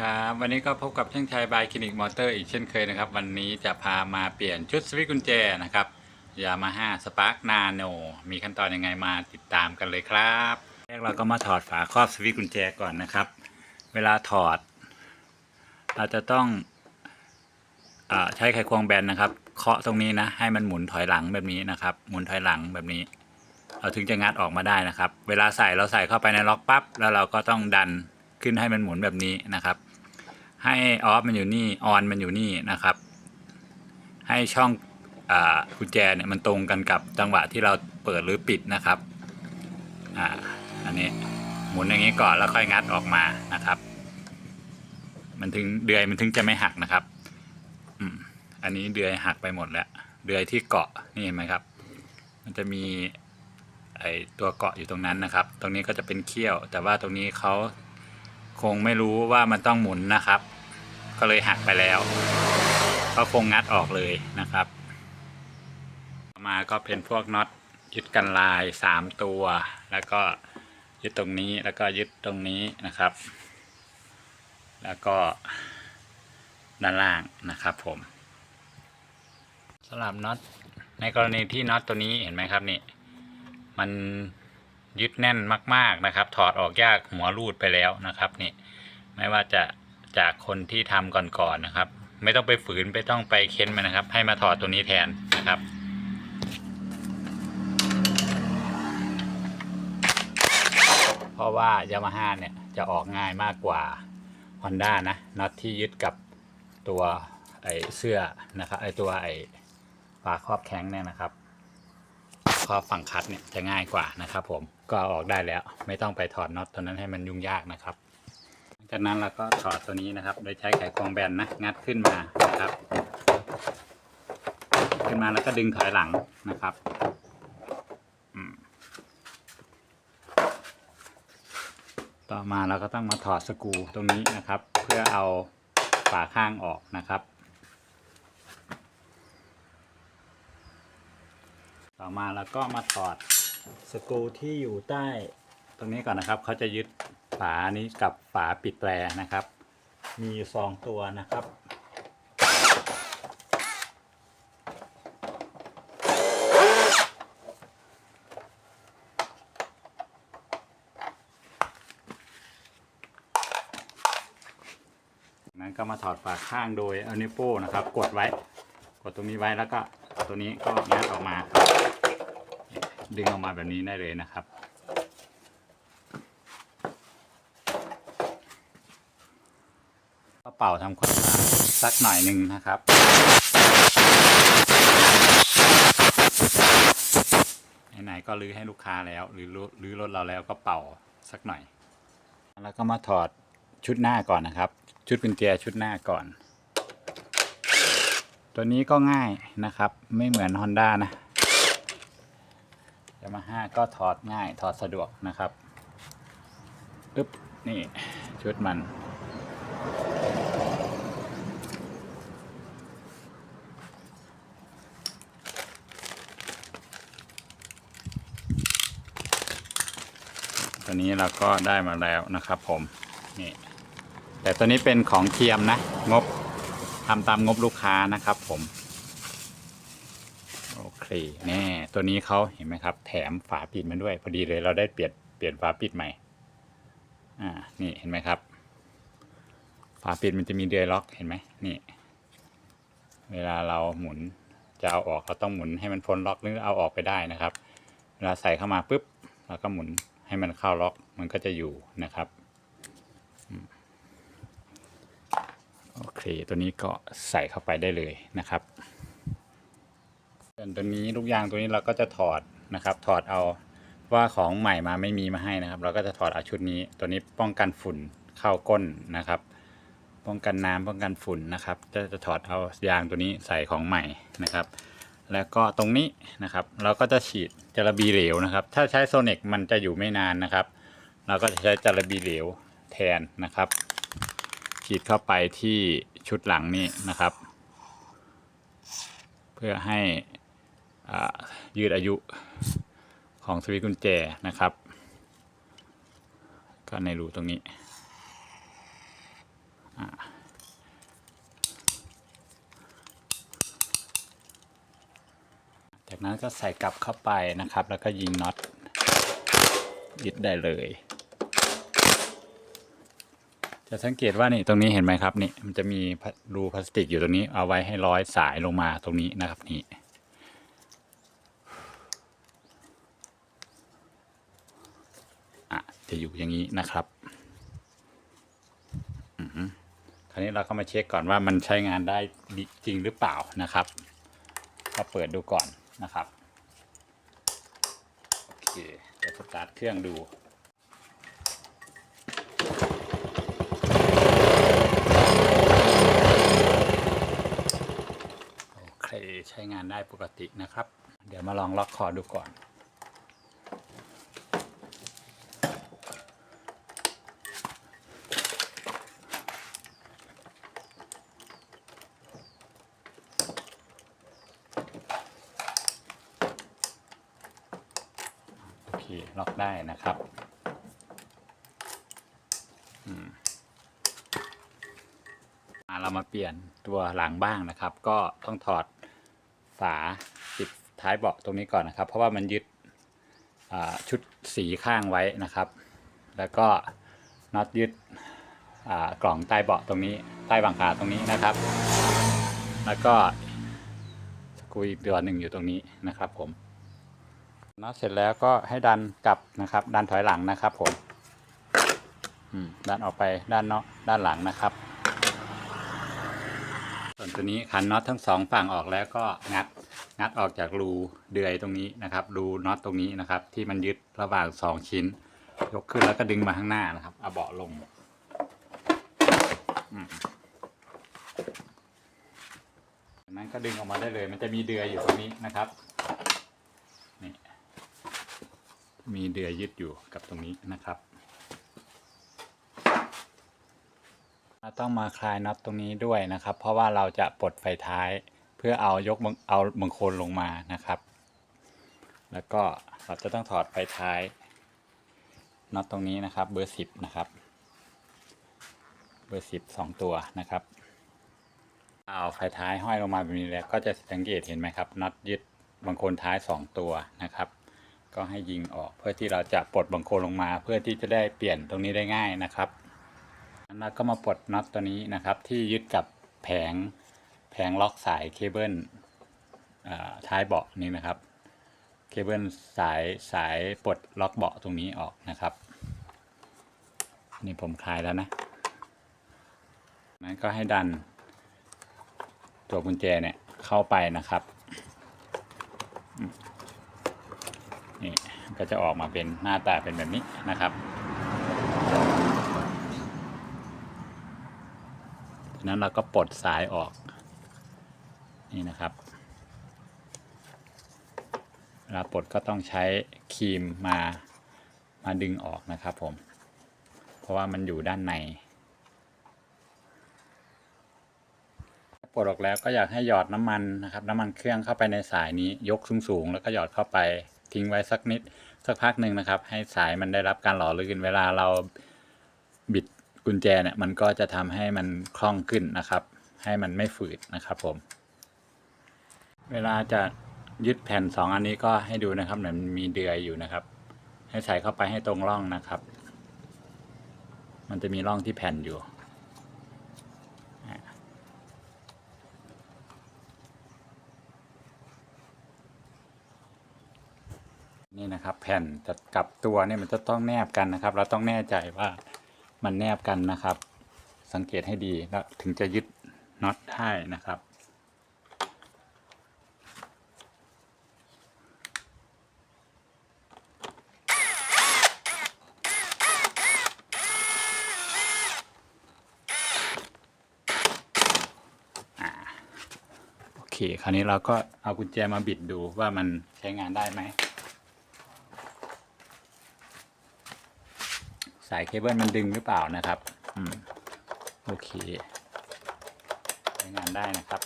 ครับวันนี้ก็พบกับช่างชายบายคลินิกมอเตอร์อีกเช่นเคยนะครับ วันนี้จะพามาเปลี่ยนชุดสวิตช์กุญแจนะครับยามาฮ่าสปาร์กนาโนมีขั้นตอนยังไงมาติดตามกันเลยครับแรกเราก็มาถอดฝาครอบสวิตช์กุญแจก่อนนะครับ เวลาถอด เราจะต้องอใช้ไขควงแบนนะครับ เคาะตรงนี้นะ ให้มันหมุนถอยหลังแบบนี้นะครับ หมุนถอยหลังแบบนี้ เราถึงจะงัดออกมาได้นะครับ เวลาใส่เราใส่เข้าไปในล็อกปั๊บแล้วเราก็ต้องดันขึ้นให้มันหมุนแบบนี้นะครับ ให้ออฟมันอยู่นี่ออนมันอยู่นี่นะครับ ให้ช่องอกุญแจเนี่ยมันตรงกันกับจังหวะที่เราเปิดหรือปิดนะครับอ่าอันนี้หมุนอย่างนี้ก่อนแล้วค่อยงัดออกมานะครับ มันถึงเดือยมันถึงจะไม่หักนะครับอืมอันนี้เดือยหักไปหมดแล้ว เดือยที่เกาะนี่เห็นไหมครับ มันจะมีไอตัวเกาะอยู่ตรงนั้นนะครับ ตรงนี้ก็จะเป็นเขี้ยว แต่ว่าตรงนี้เขาคงไม่รู้ว่ามันต้องหมุนนะครับ ก็เลยหักไปแล้วก็คงงัดออกเลยนะครับต่อมาก็เป็นพวกน็อตยึดกันลายสามตัว แล้วก็ยึดตรงนี้แล้วก็ยึดตรงนี้นะครับ แล้วก็ด้านล่างนะครับผมสำหรับน็อตในกรณีที่น็อตตัวนี้เห็นไหมครับนี่ มันยึดแน่นมาก ๆนะครับ ถอดออกยากหัวรูดไปแล้วนะครับนี่ไม่ว่าจะ จากคนที่ทำก่อนๆนะครับ ไม่ต้องไปฝืนไม่ต้องไปเค้นมันนะครับ ให้มาถอดตัวนี้แทนนะครับเพราะว่ายามาฮ่าเนี่ยจะออกง่ายมากกว่า Honda นะน็อตที่ยึดกับตัวไอเสื้อนะครับไอตัวไอฝาครอบแข้งเนี่ยนะครับครอบฝั่งคัดเนี่ยจะง่ายกว่านะครับ ผมก็ออกได้แล้วไม่ต้องไปถอดน็อตตัวนั้นให้มันยุ่งยากนะครับ จากนั้นเราก็ถอดตัวนี้นะครับ โดยใช้ไขควงแบนนะงัดขึ้นมานะครับ ขึ้นมาแล้วก็ดึงถอยหลังนะครับต่อมาเราก็ต้องมาถอดสกรูตรงนี้นะครับ เพื่อเอาฝาข้างออกนะครับ ต่อมาแล้วก็มาถอดสกรูที่อยู่ใต้ตรงนี้ก่อนนะครับ เขาจะยึด ฝานี้กับฝาปิดแตรนะครับ มีสองตัวนะครับ นั้นก็มาถอดฝาข้างโดยเอานิ้วโป้งนะครับ กดไว้ กดตรงนี้ไว้แล้วก็ตัวนี้ก็งัดออกมาครับ ดึงออกมาแบบนี้ได้เลยนะครับ เป่าทำความสะอาดสักหน่อยหนึ่งนะครับ ไหนๆก็รื้อให้ลูกค้าแล้ว หรือรื้อรถเราแล้วก็เป่าสักหน่อย แล้วก็มาถอดชุดหน้าก่อนนะครับ ชุดกุญแจชุดหน้าก่อน ตัวนี้ก็ง่ายนะครับ ไม่เหมือน Honda นะยามาฮ่าก็ถอดง่ายถอดสะดวกนะครับปึ๊บนี่ ชุดมัน ตัวนี้เราก็ได้มาแล้วนะครับผมนี่แต่ตัวนี้เป็นของเทียมนะ งบทำตามงบลูกค้านะครับผม โอเคแน่ตัวนี้เขาเห็นไหมครับ แถมฝาปิดมาด้วย พอดีเลยเราได้เปลี่ยนเปลี่ยนฝาปิดใหม่ อ่า นี่เห็นไหมครับ ฝาปิดมันจะมีเดือยล็อกเห็นไหมนี่ เวลาเราหมุนจะเอาออกเราต้องหมุนให้มันพ้นล็อกหรือเอาออกไปได้นะครับ เวลาใส่เข้ามาปุ๊บเราก็หมุน ให้มันเข้าล็อกมันก็จะอยู่นะครับโอเคตัวนี้ก็ใส่เข้าไปได้เลยนะครับส่วนตัวนี้ลูกยางตัวนี้เราก็จะถอดนะครับ ถอดเอาว่าของใหม่มาไม่มีมาให้นะครับ เราก็จะถอดเอาชุดนี้ ตัวนี้ป้องกันฝุ่นเข้าก้นนะครับ ป้องกันน้ำป้องกันฝุ่นนะครับ จะจะถอดเอายางตัวนี้ใส่ของใหม่นะครับ แล้วก็ตรงนี้นะครับ เราก็จะฉีดจระบีเหลวนะครับ ถ้าใช้โซเนกมันจะอยู่ไม่นานนะครับ เราก็จะใช้จระบีเหลวแทนนะครับ ฉีดเข้าไปที่ชุดหลังนี้นะครับ เพื่อให้ยืดอายุของสวิตช์กุญแจนะครับ ก็ในรูตรงนี้ นั้นก็ใส่กลับเข้าไปนะครับ แล้วก็ยิงน็อตยึดได้เลย จะสังเกตว่านี่ตรงนี้เห็นไหมครับนี่มันจะมีรูพลาสติกอยู่ตรงนี้เอาไว้ให้ร้อยสายลงมาตรงนี้นะครับนี่จะอยู่อย่างนี้นะครับอคราวนี้เราก็มาเช็คก่อนว่ามันใช้งานได้จริงหรือเปล่านะครับ ก็เปิดดูก่อน นะครับโอเคเดี๋ยวสตาร์ทเครื่องดูโอเคใช้งานได้ปกตินะครับ เดี๋ยวมาลองล็อกคอดูก่อน ล็อกได้นะครับมาเรามาเปลี่ยนตัวหลังบ้างนะครับ ก็ต้องถอดฝาปิดท้ายเบาะตรงนี้ก่อนนะครับ เพราะว่ามันยึดชุดสีข้างไว้นะครับ แล้วก็น็อตยึดกล่องใต้เบาะตรงนี้ใต้บังคาตรงนี้นะครับ แล้วก็สกรูอีกตัวหนึ่งอยู่ตรงนี้นะครับผม น็อตเสร็จแล้วก็ให้ดันกลับนะครับ ดันถอยหลังนะครับผมอืมดันออกไปด้านนอกด้านหลังนะครับ ส่วนตัวนี้ขันน็อตทั้งสองฝั่งออกแล้วก็งัดงัดออกจากรูเดือยตรงนี้นะครับรูน็อตตรงนี้นะครับ ที่มันยึดระหว่างสองชิ้น ยกขึ้นแล้วก็ดึงมาข้างหน้านะครับเอาเบาะลงจากนั้นก็ดึงออกมาได้เลย มันจะมีเดือยอยู่ตรงนี้นะครับนี่ มีเดือยยึดอยู่กับตรงนี้นะครับเราต้องมาคลายน็อตตรงนี้ด้วยนะครับ เพราะว่าเราจะปลดไฟท้ายเพื่อเอายกเอาบังโคลนลงมานะครับ แล้วก็เราจะต้องถอดไฟท้ายน็อตตรงนี้นะครับเบอร์สิบนะครับ เบอร์สิบสองตัวนะครับ เอาไฟท้ายห้อยลงมาแบบนี้แล้วก็จะสังเกตเห็นไหมครับน็อตยึดบังโคลนท้ายสองตัวนะครับ ก็ให้ยิงออกเพื่อที่เราจะปลดบังโคลงมา เพื่อที่จะได้เปลี่ยนตรงนี้ได้ง่ายนะครับแล้วก็มาปลดน็อตตัวนี้นะครับ ที่ยึดกับแผงแผงล็อกสายเคเบิลท้ายเบาะนี้นะครับ เคเบิลสายสายปลดล็อกเบาะตรงนี้ออกนะครับ นี่ผมคลายแล้วนะนั้นก็ให้ดันตัวกุญแจเนี่ยเข้าไปนะครับอืมนี่ ก็จะออกมาเป็นหน้าตาเป็นแบบนี้นะครับจากนั้นเราก็ปลดสายออกนี่นะครับเวลาปลดก็ต้องใช้ครีมมามาดึงออกนะครับผม เพราะว่ามันอยู่ด้านในปลดออกแล้วก็อยากให้หยอดน้ำมันนะครับ น้ำมันเครื่องเข้าไปในสายนี้ยกสูงๆแล้วก็หยอดเข้าไป ทิ้งไว้สักนิดสักพักหนึ่งนะครับ ให้สายมันได้รับการหล่อลื่น เวลาเราบิดกุญแจเนี่ยมันก็จะทำให้มันคล่องขึ้นนะครับ ให้มันไม่ฝืดนะครับผม เวลาจะยึดแผ่นสองอันนี้ก็ให้ดูนะครับเนี่ยมันมีเดือยอยู่นะครับ ให้ใส่เข้าไปให้ตรงร่องนะครับ มันจะมีร่องที่แผ่นอยู่ นี่นะครับ แผ่นจะกลับตัวเนี่ยมันจะต้องแนบกันนะครับ เราต้องแน่ใจว่ามันแนบกันนะครับ สังเกตให้ดีแล้วถึงจะยึดน็อตได้นะครับโอเคคราวนี้เราก็เอากุญแจมาบิดดูว่ามันใช้งานได้ไหมายเคเบิลมันดึงหรือเปล่านะครับ อืม โอเคใช้งานได้นะครับ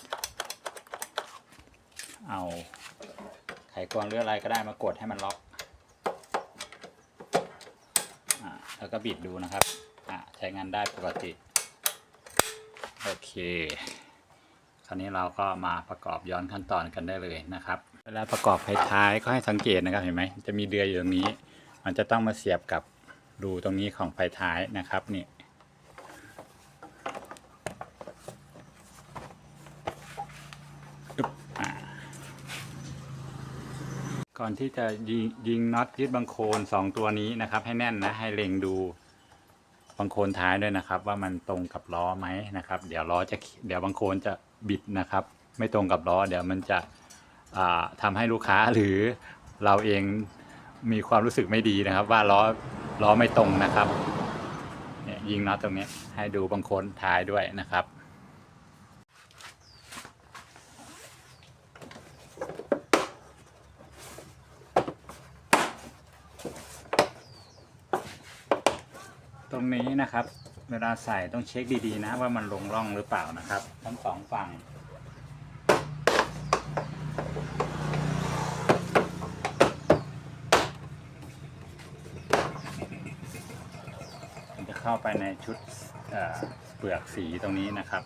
เอาไขควงหรืออะไรก็ได้มากดให้มันล็อกอ่าแล้วก็บิดดูนะครับ อ่าใช้งานได้ปกติ โอเค คราวนี้เราก็มาประกอบย้อนขั้นตอนกันได้เลยนะครับเวลาประกอบไฟท้ายก็ให้สังเกตนะครับเห็นไหมจะมีเดือยอยู่ตรงนี้ มันจะต้องมาเสียบกับ รูตรงนี้ของไฟท้ายนะครับนี่ก่อนที่จะยิงยิงน็อตยึดบังโคลนสองตัวนี้นะครับ ให้แน่นนะให้เล็งดูบังโคลนท้ายด้วยนะครับ ว่ามันตรงกับล้อไหมนะครับ เดี๋ยวล้อจะเดี๋ยวบังโคลนจะบิดนะครับ ไม่ตรงกับล้อ เดี๋ยวมันจะอ่าทำให้ลูกค้าหรือเราเองมีความรู้สึกไม่ดีนะครับ ว่าล้อ ล้อไม่ตรงนะครับเนี่ยยิงน็อตตรงนี้ให้ดูบางคนท้ายด้วยนะครับ ตรงนี้นะครับ เวลาใส่ต้องเช็คดีๆนะว่ามันลงร่องหรือเปล่านะครับ ทั้งสองฝั่ง มันจะ เข้าไปในชุดเอ่อเปลือกสีตรงนี้นะครับ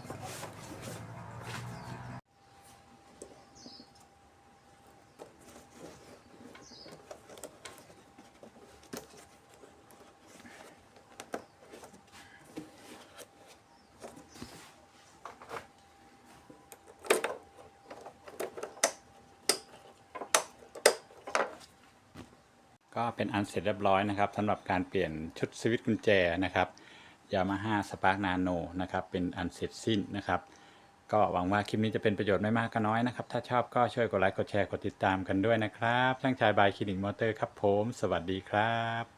ก็เป็นอันเสร็จเรียบร้อยนะครับสำหรับการเปลี่ยนชุดสวิตช์กุญแจนะครับยามาฮ่าสปาร์กนาโนนะครับเป็นอันเสร็จสิ้นนะครับ ก็หวังว่าคลิปนี้จะเป็นประโยชน์ไม่มากก็น้อยนะครับ ถ้าชอบก็ช่วยกดไลค์กดแชร์กดติดตามกันด้วยนะครับช่างชายบายคลินิกมอเตอร์ครับผม สวัสดีครับ